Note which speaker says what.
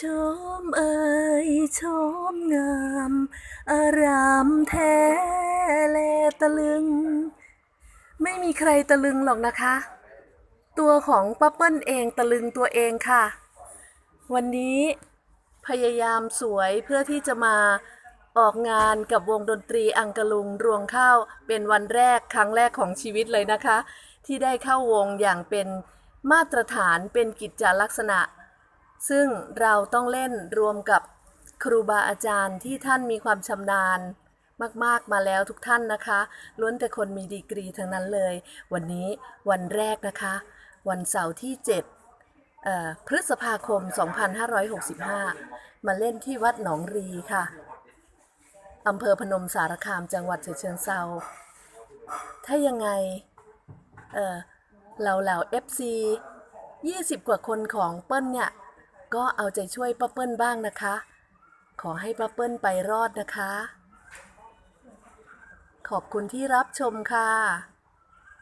Speaker 1: ชมเอ่ยชมงามอารามแท้แลตะลึง ไม่มีใครตะลึงหรอกนะคะ ตัวของป้าเปิ้ลเองตะลึงตัวเองค่ะ วันนี้พยายามสวยเพื่อที่จะมาออกงานกับวงดนตรีอังกะลุงรวงข้าวเป็นวันแรกครั้งแรกของชีวิตเลยนะคะ ที่ได้เข้าวงอย่างเป็นมาตรฐานเป็นกิจจลักษณะ ซึ่งเราต้องเล่นรวมกับครูบาอาจารย์ที่ท่านมีความชำนาญมาก ๆ มาแล้วทุกท่านนะคะล้วนแต่คนมีดีกรีทั้งนั้นเลย วันนี้วันแรกนะคะ วันเสาร์ที่7เอ่อพฤษภาคม 2565 มาเล่นที่วัดหนองรีค่ะอำเภอพนมสารคามจังหวัดเชิงเซาถ้ายังไงเเราเหล่า FC 20 กว่าคนของเปิ้ลเนี่ย ก็เอาใจช่วยป้าเปิ้ลบ้างนะคะ ขอให้ป้าเปิ้ลไปรอดนะคะ ขอบคุณที่รับชมค่ะ